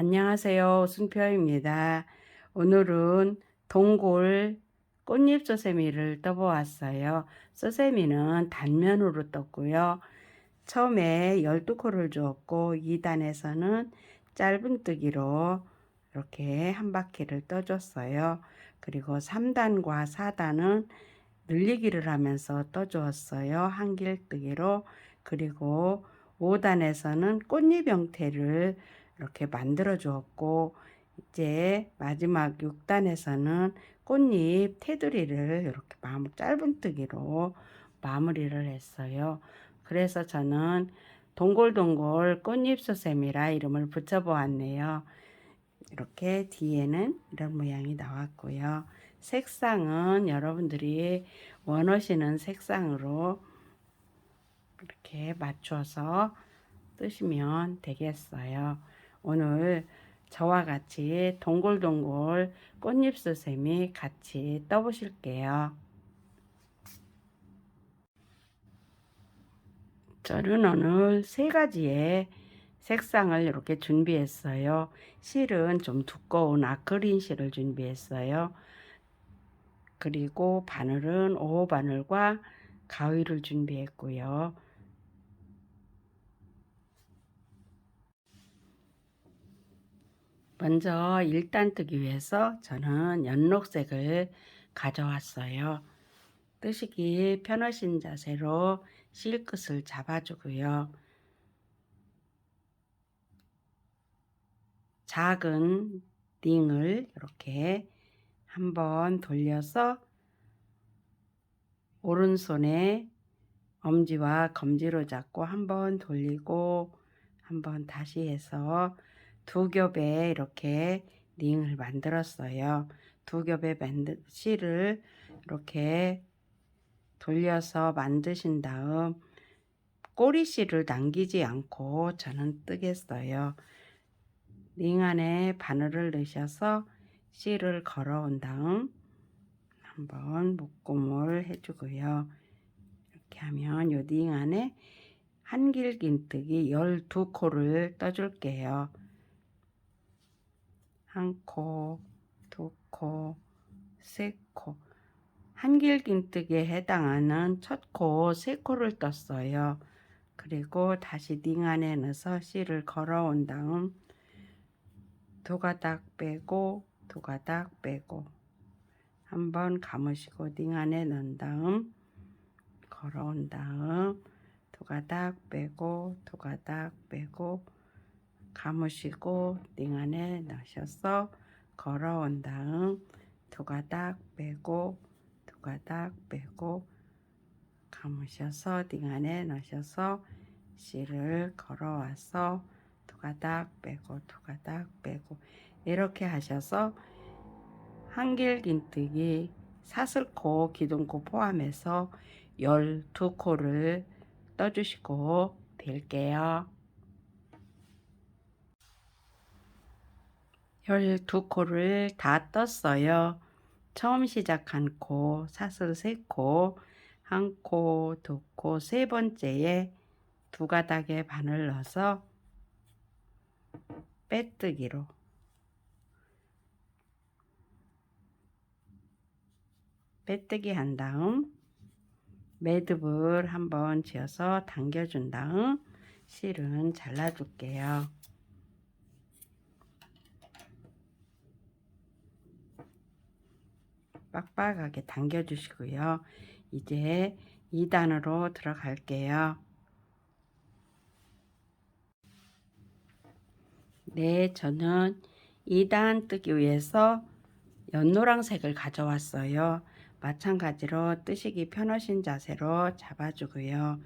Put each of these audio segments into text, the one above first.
안녕하세요. 순표입니다. 오늘은 동굴 꽃잎 소세미를 떠보았어요. 소세미는 단면으로 떴고요. 처음에 12코를 주었고 2단에서는 짧은 뜨기로 이렇게 한 바퀴를 떠줬어요. 그리고 3단과 4단은 늘리기를 하면서 떠주었어요. 한길뜨기로. 그리고 5단에서는 꽃잎 형태를 이렇게 만들어 주었고 이제 마지막 6단에서는 꽃잎 테두리를 이렇게 마무 짧은 뜨기로 마무리를 했어요. 그래서 저는 동골동골 꽃잎 소셈이라 이름을 붙여 보았네요. 이렇게 뒤에는 이런 모양이 나왔고요. 색상은 여러분들이 원하시는 색상으로 이렇게 맞춰서 뜨시면 되겠어요. 오늘 저와 같이 동글동글 꽃잎 수세미 같이 떠보실게요. 저는 오늘 세 가지의 색상을 이렇게 준비했어요. 실은 좀 두꺼운 아크린 실을 준비했어요. 그리고 바늘은 오호 바늘과 가위를 준비했고요. 먼저 1단 뜨기 위해서 저는 연록색을 가져왔어요. 뜨시기 편하신 자세로 실 끝을 잡아주고요. 작은 링을 이렇게 한번 돌려서 오른손에 엄지와 검지로 잡고 한번 돌리고 한번 다시 해서 두 겹에 이렇게 링을 만들었어요. 두 겹에 만든 실을 이렇게 돌려서 만드신 다음 꼬리실을 남기지 않고 저는 뜨겠어요. 링 안에 바늘을 넣으셔서 실을 걸어온 다음 한번 묶음을 해주고요. 이렇게 하면 요 링 안에 한길긴뜨기 12코를 떠줄게요. 한 코, 두 코, 세 코. 한길긴뜨기에 해당하는 첫 코, 세 코를 떴어요. 그리고 다시 링 안에 넣어서 실을 걸어온 다음 두 가닥 빼고 두 가닥 빼고 한번 감으시고 링 안에 넣은 다음 걸어온 다음 두 가닥 빼고 두 가닥 빼고 감으시고 링 안에 넣으셔서 걸어온 다음 두 가닥 빼고 두 가닥 빼고 감으셔서 링 안에 넣으셔서 실을 걸어와서 두 가닥 빼고 두 가닥 빼고 이렇게 하셔서 한길긴뜨기 사슬코 기둥코 포함해서 12코를 떠주시고 될게요. 12코를 다 떴어요. 처음 시작한 코, 사슬 3코, 한 코, 두 코, 세 번째에 두 가닥에 바늘 넣어서 빼뜨기로 빼뜨기 한 다음 매듭을 한번 지어서 당겨준 다음 실은 잘라줄게요. 빡빡하게 당겨주시고요. 이제 2단으로 들어갈게요. 네, 저는 2단 뜨기 위해서 연노랑색을 가져왔어요. 마찬가지로 뜨시기 편하신 자세로 잡아주고요.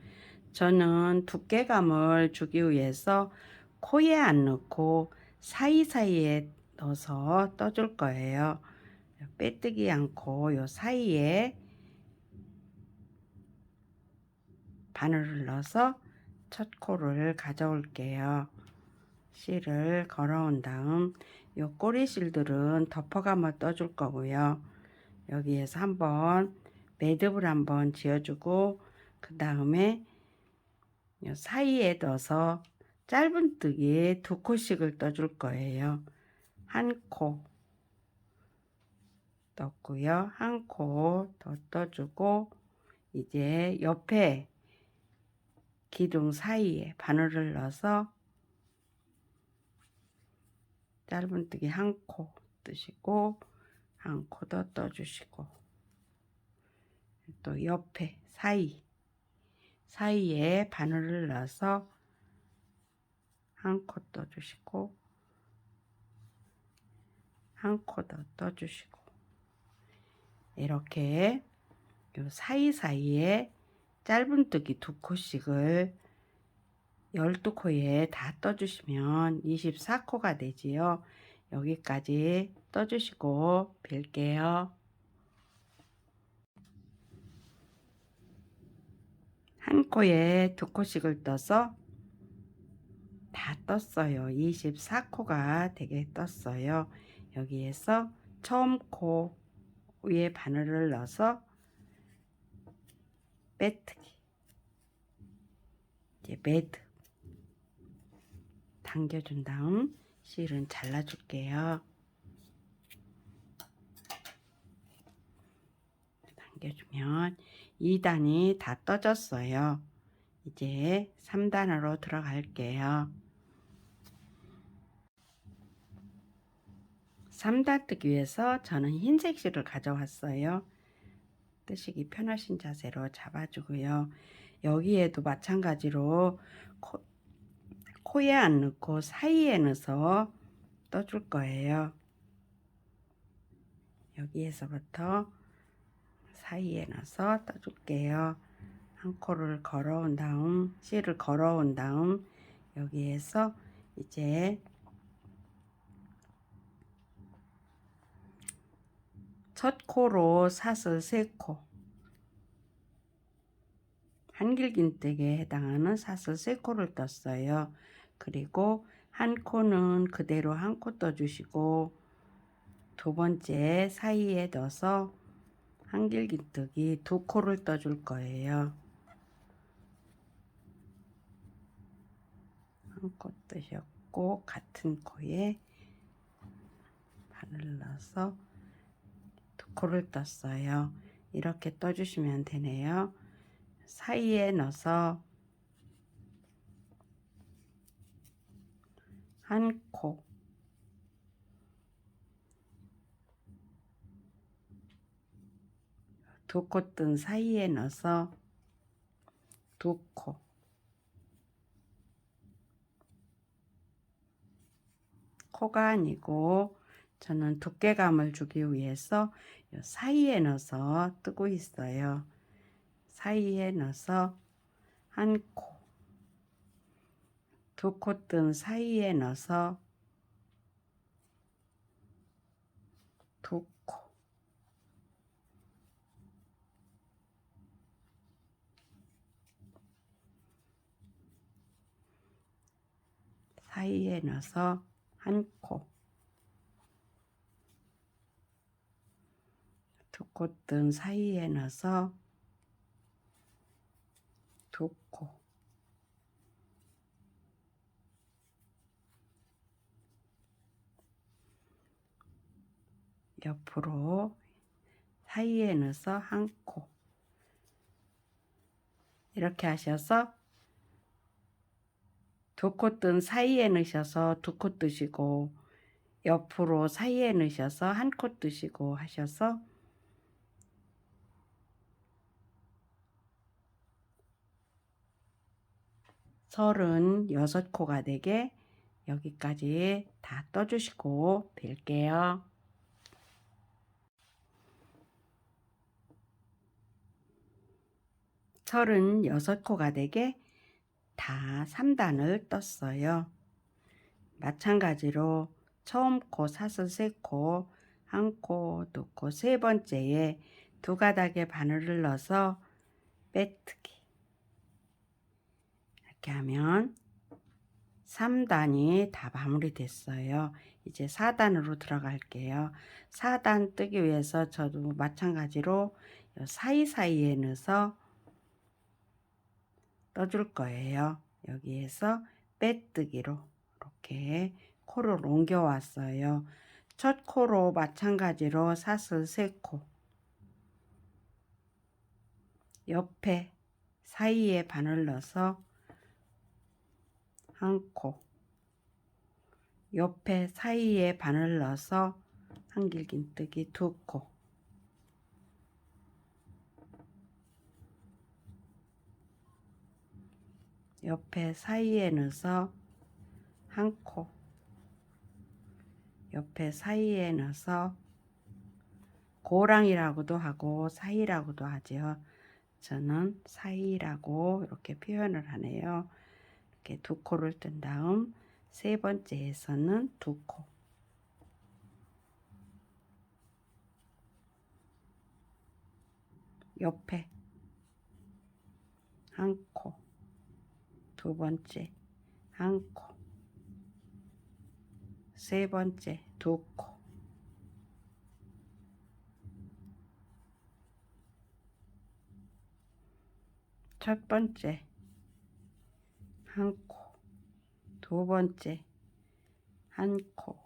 저는 두께감을 주기 위해서 코에 안 넣고 사이사이에 넣어서 떠줄 거예요. 빼뜨기 않고 요 사이에 바늘을 넣어서 첫 코를 가져올게요. 실을 걸어온 다음 요 꼬리 실들은 덮어감아 떠줄 거고요. 여기에서 한번 매듭을 한번 지어주고 그 다음에 요 사이에 넣어서 짧은 뜨기 두 코씩을 떠줄 거예요. 한 코 떴고요. 한 코 더 떠주고 이제 옆에 기둥 사이에 바늘을 넣어서 짧은뜨기 한 코 뜨시고 한 코 더 떠주시고 또 옆에 사이 사이에 바늘을 넣어서 한 코 떠주시고 한 코 더 떠주시고 이렇게 요 사이사이에 짧은뜨기 두 코씩을 12코에 다 떠주시면 24코가 되지요. 여기까지 떠주시고 빌게요. 한 코에 두 코씩을 떠서 다 떴어요. 24코가 되게 떴어요. 여기에서 처음 코 위에 바늘을 넣어서 빼뜨기 이제 매드 당겨준 다음 실은 잘라줄게요. 당겨주면 2단이 다 떠졌어요. 이제 3단으로 들어갈게요. 3단 뜨기 위해서 저는 흰색 실을 가져왔어요. 뜨시기 편하신 자세로 잡아주고요. 여기에도 마찬가지로 코, 코에 안 넣고 사이에 넣어서 떠줄 거예요. 여기에서부터 사이에 넣어서 떠줄게요. 한 코를 걸어온 다음 실을 걸어온 다음 여기에서 이제 첫 코로 사슬 세코 한길긴뜨기에 해당하는 사슬 세코를 떴어요. 그리고 한 코는 그대로 한 코 떠주시고 두 번째 사이에 넣어서 한길긴뜨기 두 코를 떠줄 거예요. 한 코 뜨셨고 같은 코에 바늘 넣어서 두 코를 떴어요. 이렇게 떠주시면 되네요. 사이에 넣어서 한 코, 두 코 뜬 사이에 넣어서 두 코, 코가 아니고 저는 두께감을 주기 위해서 요 사이에 넣어서 뜨고 있어요. 사이에 넣어서 한 코, 두 코 뜬 사이에 넣어서 두 코, 사이에 넣어서 한 코, 두코뜬 사이에 넣어서 두 코, 옆으로 사이에 넣어서 한 코, 이렇게 하셔서 두 코 뜬 사이에 넣으셔서 두 코 뜨시고 옆으로 사이에 넣으셔서 한 코 뜨시고 하셔서 서른 여섯 코가 되게 여기까지 다 떠주시고 빌게요. 서른 여섯 코가 되게 다 3단을 떴어요. 마찬가지로 처음 코 사슬 세 코, 한 코, 두 코, 세 번째에 두 가닥의 바늘을 넣어서 빼뜨기. 이렇게 하면 3단이 다 마무리됐어요. 이제 4단으로 들어갈게요. 4단 뜨기 위해서 저도 마찬가지로 사이사이에 넣어서 떠줄 거예요. 여기에서 빼뜨기로 이렇게 코를 옮겨왔어요. 첫 코로 마찬가지로 사슬 세 코. 옆에 사이에 바늘 넣어서 한 코. 옆에 사이에 바늘 넣어서 한길긴뜨기 두 코. 옆에 사이에 넣어서 한 코. 옆에 사이에 넣어서 고랑이라고도 하고 사이라고도 하죠. 저는 사이라고 이렇게 표현을 하네요. 이렇게 두 코를 뜬 다음 세 번째에서는 두 코. 옆에 한 코. 두 번째 한 코. 세 번째 두 코. 첫 번째 한 코, 두 번째 한 코,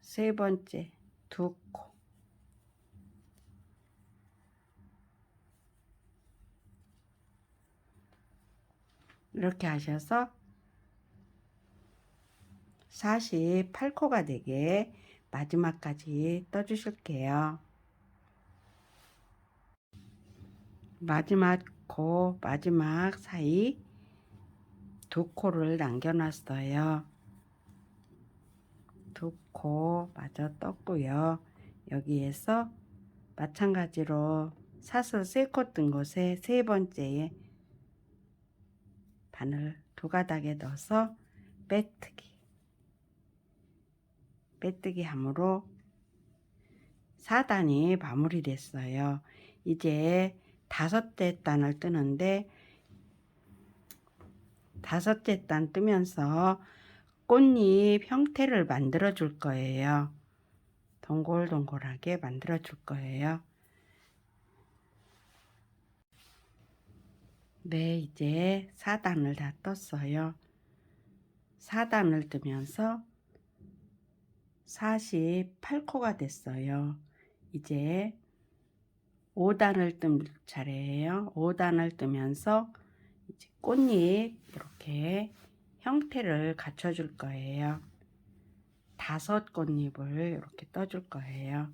세 번째 두 코. 이렇게 하셔서 48코가 되게 마지막까지 떠주실게요. 마지막 코, 마지막 사이 두 코를 남겨놨어요. 두 코 마저 떴고요. 여기에서 마찬가지로 사슬 세 코 뜬 곳에 세 번째에 바늘 두 가닥에 넣어서 빼뜨기 빼뜨기 함으로 4단이 마무리됐어요. 이제 다섯째 단을 뜨는데 다섯째 단 뜨면서 꽃잎 형태를 만들어 줄 거예요. 동글동글하게 만들어 줄 거예요. 네, 이제 4단을 다 떴어요. 4단을 뜨면서 48코가 됐어요. 이제 5단을 뜬 차례예요. 5단을 뜨면서 이제 꽃잎 이렇게 형태를 갖춰줄 거예요. 다섯 꽃잎을 이렇게 떠줄 거예요.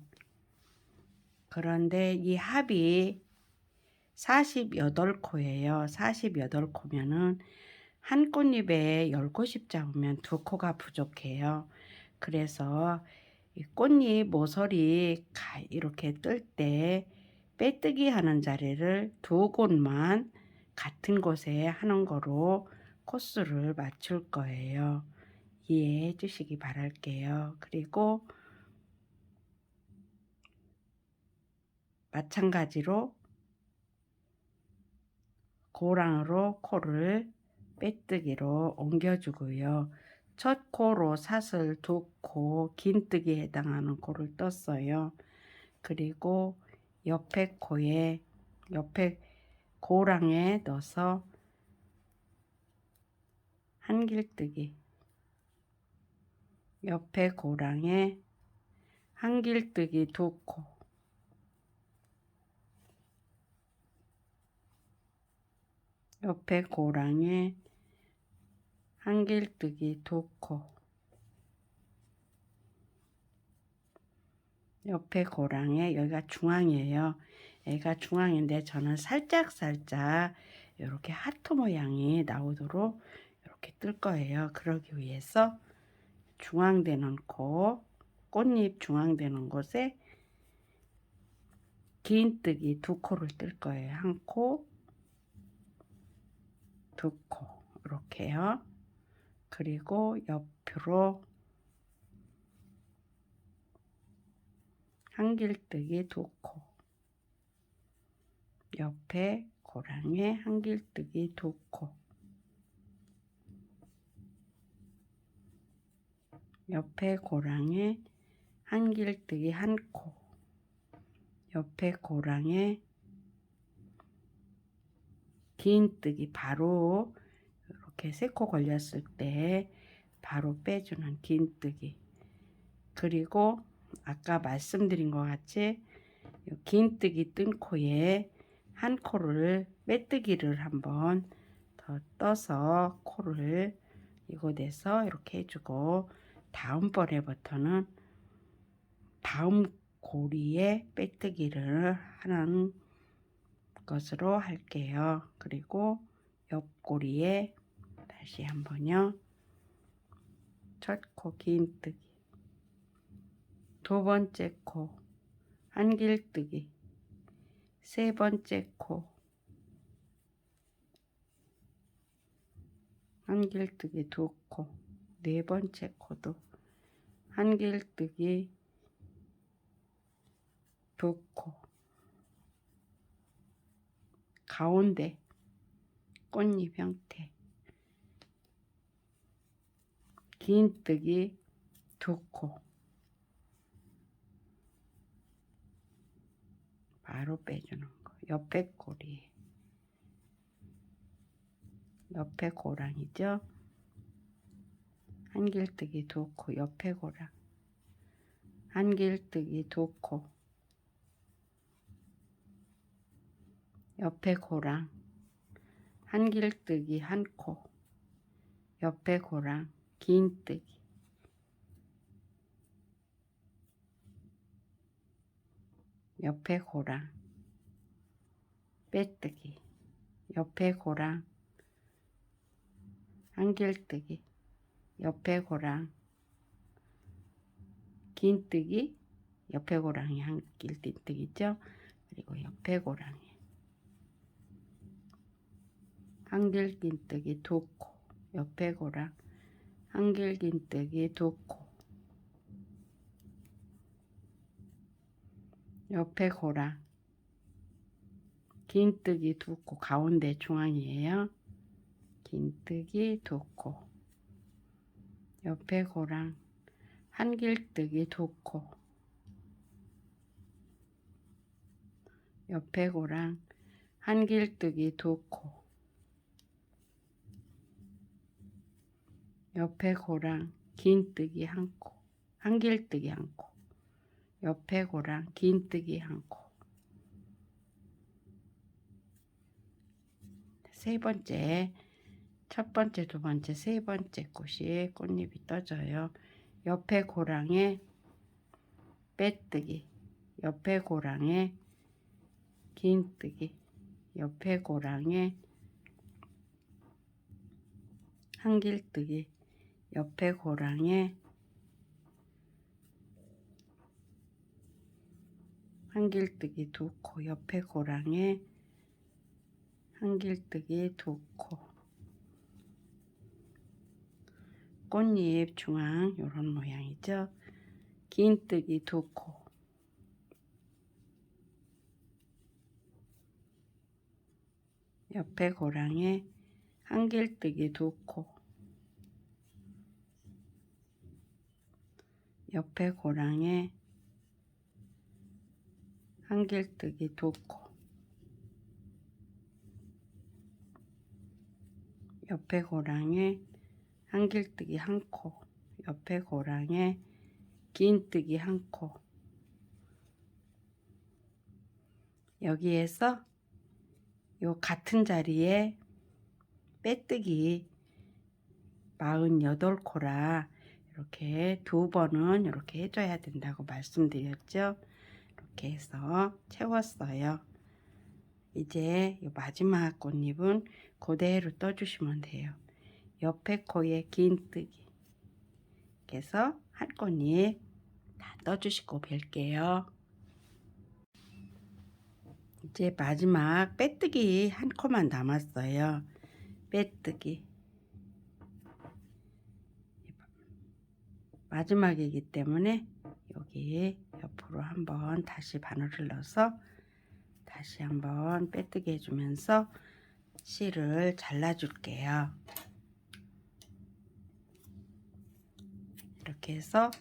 그런데 이 합이 48코예요. 48코면은 한 꽃잎에 10코씩 잡으면 두 코가 부족해요. 그래서 이 꽃잎 모서리 이렇게 뜰 때 빼뜨기 하는 자리를 두 곳만 같은 곳에 하는 거로 코스를 맞출 거예요. 이해해 주시기 바랄게요. 그리고 마찬가지로 고랑으로 코를 빼뜨기로 옮겨주고요. 첫 코로 사슬 두 코, 긴뜨기에 해당하는 코를 떴어요. 그리고 옆에 코에, 옆에 고랑에 넣어서 한길뜨기. 옆에 고랑에 한길뜨기 두 코. 옆에 고랑에 한길뜨기 두 코. 옆에 고랑에 여기가 중앙이에요. 얘가 중앙인데 저는 살짝 살짝 이렇게 하트 모양이 나오도록 이렇게 뜰 거예요. 그러기 위해서 중앙되는 코, 꽃잎 중앙되는 곳에 긴 뜨기 두 코를 뜰 거예요. 한 코, 두 코, 이렇게요. 그리고 옆으로 한길뜨기 두 코. 옆에 고랑에 한길뜨기 두 코. 옆에 고랑에 한길뜨기 한 코. 옆에 고랑에 긴 뜨기 바로 이렇게 세 코 걸렸을 때 바로 빼주는 긴 뜨기 그리고 아까 말씀드린 것 같이 요 긴뜨기 뜬 코에 한 코를 빼뜨기를 한번 더 떠서 코를 이곳에서 이렇게 해주고 다음번에부터는 다음 고리에 빼뜨기를 하는 것으로 할게요. 그리고 옆고리에 다시 한번요. 첫 코 긴뜨기 두 번째 코 한길뜨기. 세 번째 코 한길뜨기 두 코 네 번째 코도 한길뜨기 두 코. 가운데 꽃잎 형태 긴 뜨기 두 코 바로 빼주는 거. 옆에 꼬리. 옆에 고랑이죠? 한길뜨기 두 코. 옆에 고랑. 한길뜨기 두 코. 옆에 고랑. 한길뜨기 한 코. 옆에 고랑. 긴뜨기 옆에 고랑 빼뜨기. 옆에 고랑 한길뜨기. 옆에 고랑 긴뜨기. 옆에 고랑이 한길뜨기죠. 그리고 옆에 고랑이. 한길긴뜨기 두 코. 옆에 고랑 한길긴뜨기 두코 옆에 고랑 긴뜨기 두코 가운데 중앙이에요. 긴뜨기 두코 옆에 고랑 한길뜨기 두코 옆에 고랑 한길뜨기 두코 옆에 고랑 긴뜨기 한 코. 한길뜨기 한코 옆에 고랑 긴뜨기 한 코. 세 번째, 첫 번째, 두 번째, 세 번째 꽃이 꽃잎이 떠져요. 옆에 고랑에 빼뜨기, 옆에 고랑에 긴뜨기, 옆에 고랑에 한길뜨기, 옆에 고랑에 한길뜨기 두 코 옆에 고랑에 한길뜨기 두 코. 꽃잎 중앙 요런 모양이죠. 긴뜨기 두 코. 옆에 고랑에 한길뜨기 두 코. 옆에 고랑에 한길뜨기 두 코. 옆에 고랑에 한길뜨기 한 코. 옆에 고랑에 긴뜨기 한 코. 여기에서 요 같은 자리에 빼뜨기 48코라 이렇게 두 번은 이렇게 해줘야 된다고 말씀드렸죠. 이렇게 해서 채웠어요. 이제 이 마지막 꽃잎은 그대로 떠주시면 돼요. 옆에 코에 긴 뜨기. 그래서 한 꽃잎 다 떠주시고 뵐게요. 이제 마지막 빼뜨기 한 코만 남았어요. 빼뜨기. 마지막이기 때문에 여기 옆으로 한번 다시 바늘을 넣어서 다시 한번 빼뜨기 해주면서 실을 잘라 줄게요. 이렇게 해서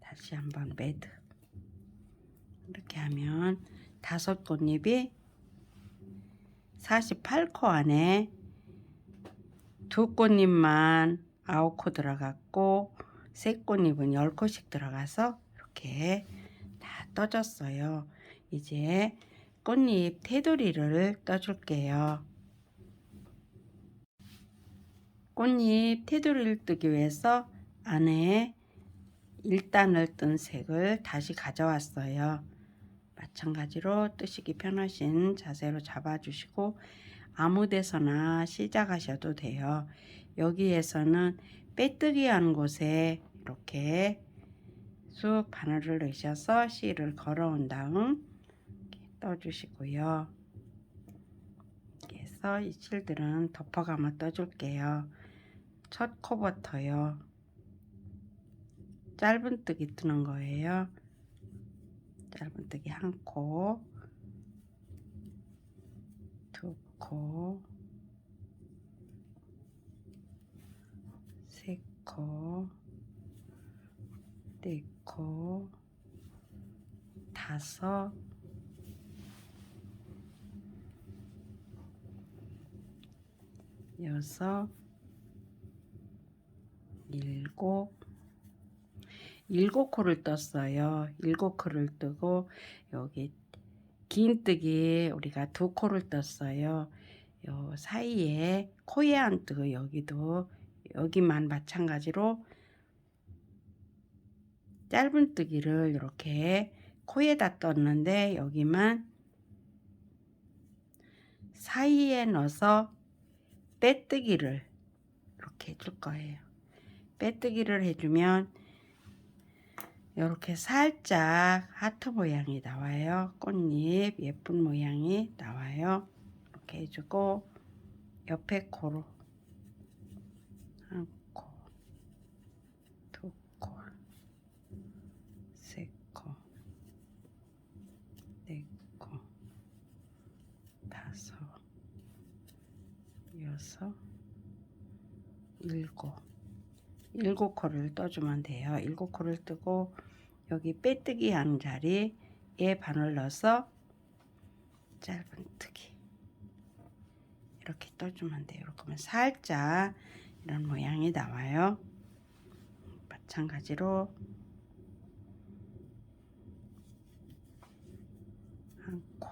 다시 한번 매드 이렇게 하면 다섯 꽃잎이 48코 안에 두 꽃잎만 9코 들어갔고 세 꽃잎은 10코씩 들어가서 이렇게 다 떠졌어요. 이제 꽃잎 테두리를 떠줄게요. 꽃잎 테두리를 뜨기 위해서 안에 1단을 뜬 색을 다시 가져왔어요. 마찬가지로 뜨시기 편하신 자세로 잡아주시고 아무 데서나 시작하셔도 돼요. 여기에서는 빼뜨기 하는 곳에 이렇게 쑥 바늘을 넣으셔서 실을 걸어온 다음 떠주시고요. 이렇게 해서 이 실들은 덮어가며 떠줄게요. 첫 코부터요. 짧은뜨기 뜨는 거예요. 짧은뜨기 한 코, 두 코, 세 코, 네 코, 다섯, 여섯, 일곱, 일곱 코를 떴어요. 일곱 코를 뜨고 여기 긴 뜨기 우리가 두 코를 떴어요. 요 사이에 코에 안 뜨고 여기도 여기만 마찬가지로 짧은 뜨기를 이렇게 코에다 떴는데 여기만 사이에 넣어서 빼뜨기를 이렇게 해줄 거예요. 빼뜨기를 해주면 이렇게 살짝 하트 모양이 나와요. 꽃잎 예쁜 모양이 나와요. 이렇게 해주고 옆에 코로 한 코, 두 코, 세 코, 네 코, 다섯, 여섯, 일곱 일곱 코를 떠주면 돼요. 일곱 코를 뜨고 여기 빼뜨기 하는 자리에 바늘 넣어서 짧은 뜨기 이렇게 떠주면 돼요. 이렇게 하면 살짝 이런 모양이 나와요. 마찬가지로 한 코,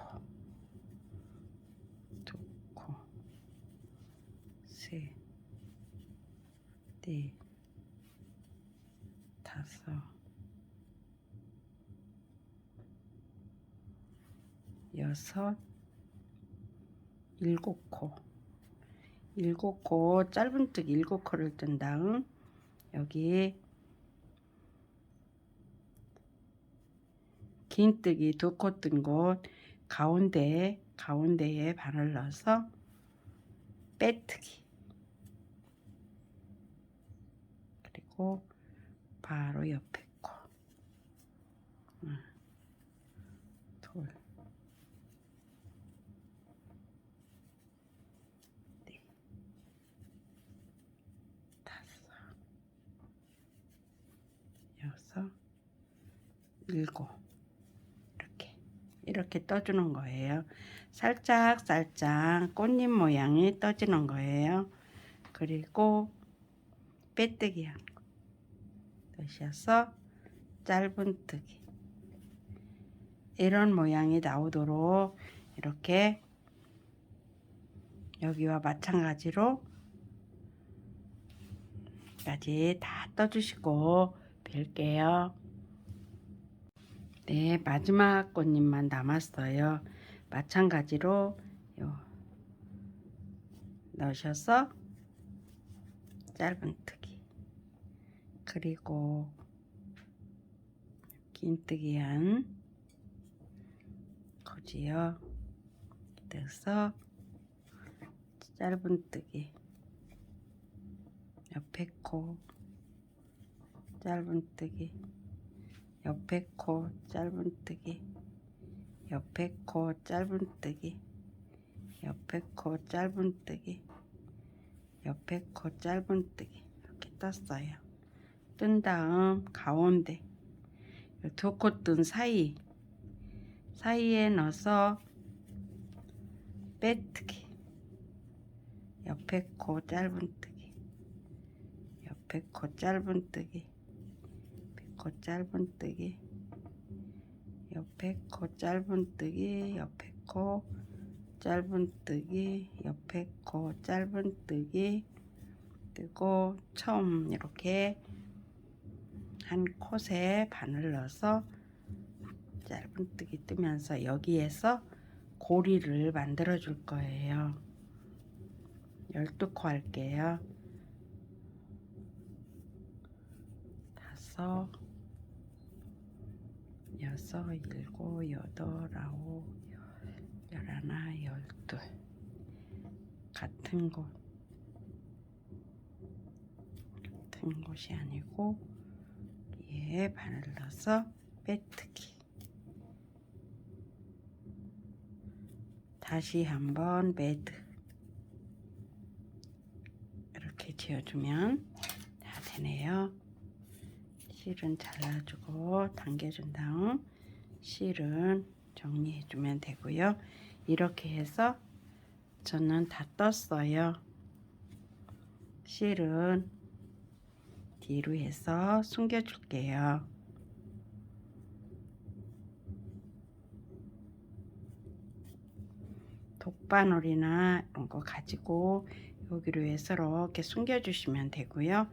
두 코, 셋, 넷, 다섯, 여섯, 일곱 코, 일곱 코 짧은뜨기 일곱 코를 뜬 다음 여기 긴뜨기 두 코 뜬 곳 가운데 가운데에 바늘 넣어서 빼뜨기 그리고 바로 옆에 코 하나, 둘, 넷, 다섯, 여섯, 일곱. 이렇게. 이렇게 떠주는 거예요. 살짝 살짝 꽃잎 모양이 떠지는 거예요. 그리고 빼뜨기 하 넣으셔서 짧은뜨기 이런 모양이 나오도록 이렇게 여기와 마찬가지로 까지 다 떠주시고 빌게요. 네, 마지막 꽃잎만 남았어요. 마찬가지로 요 넣으셔서 짧은뜨기 그리고 긴뜨기한 거지요. 그래서 짧은뜨기. 옆에 코 짧은뜨기. 옆에 코 짧은뜨기. 옆에 코 짧은뜨기. 옆에 코 짧은뜨기. 옆에 코 짧은뜨기. 이렇게 떴어요. 뜬 다음 가운데 두 코 뜬 사이 사이에 넣어서 빼뜨기. 옆에 코 짧은뜨기. 옆에 코 짧은뜨기. 옆에 코 짧은뜨기. 옆에 코 짧은뜨기. 옆에 코 짧은뜨기. 옆에 코 짧은뜨기. 뜨고 처음 이렇게 한 콧에 바늘 넣어서 짧은뜨기 뜨면서 여기에서 고리를 만들어 줄 거예요. 12코 할게요. 다섯, 여섯, 일곱, 여덟, 아홉, 열, 열하나, 열둘. 같은 곳. 같은 곳이 아니고, 얘 바늘 넣어서 빼뜨기. 다시 한번 매드. 이렇게 지어주면 다 되네요. 실은 잘라주고 당겨준 다음 실은 정리해주면 되고요. 이렇게 해서 저는 다 떴어요. 실은 뒤로 해서 숨겨줄게요. 독바늘이나 이런 거 가지고 여기로 해서 이렇게 숨겨주시면 되고요.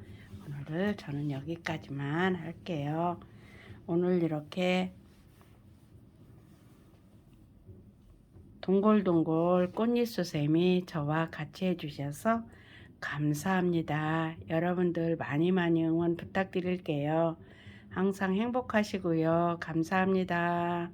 오늘은 저는 여기까지만 할게요. 오늘 이렇게 동글동글 꽃잎 수세미 저와 같이 해주셔서 감사합니다. 여러분들 많이 많이 응원 부탁드릴게요. 항상 행복하시고요. 감사합니다.